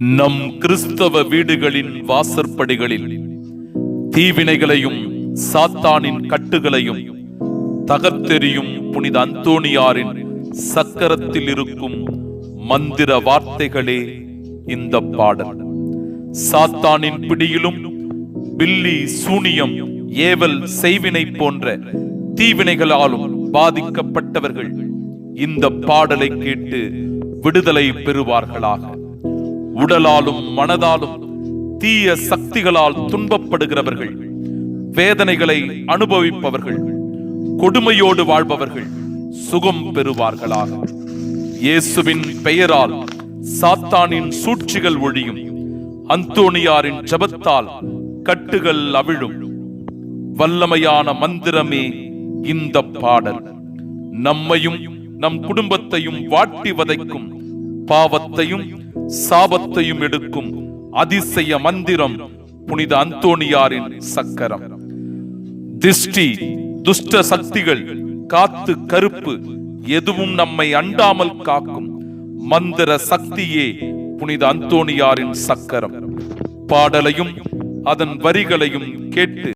நம் கிறிஸ்தவ வீடுகளின் வாசற்படிகளில் தீவினைகளையும் சாத்தானின் கட்டுகளையும் தகர்த்தெறியும் புனித அந்தோணியாரின் சக்கரத்தில் இருக்கும் மந்திர வார்த்தைகளே இந்த பாடல். சாத்தானின் பிடியிலும் பில்லி சூனியம் ஏவல் செய்வினை போன்ற தீவினைகளாலும் பாதிக்கப்பட்டவர்கள் இந்த பாடலை கேட்டு விடுதலை பெறுவார்களாக. உடலாலும் மனதாலும் தீய சக்திகளால் துன்பப்படுகிறவர்கள் வேதனைகளை அனுபவிப்பவர்கள் கொடுமையோடு வாழ்பவர்கள் சுகம் பெறுவார்களாக. இயேசுவின் பெயரால் சாத்தானின் சூழ்ச்சிகள் ஒழியும். அந்தோணியாரின் ஜெபத்தால் கட்டுகள் அவிழும். வல்லமையான மந்திரமே இந்த பாடல். நம்மையும் நம் குடும்பத்தையும் வாட்டி வதைக்கும் பாவத்தையும் சாபத்தையும் எடுக்கும் அதிசய மந்திரம் புனித அந்தோணியாரின் சக்கரம். திஷ்டி துஷ்ட சக்திகள் காத்து கருப்பு எதுவும் நம்மை அண்டாமல் காக்கும் மந்திர சக்தியே புனித அந்தோணியாரின் சக்கரம். பாடலையும் அதன் வரிகளையும் கேட்டு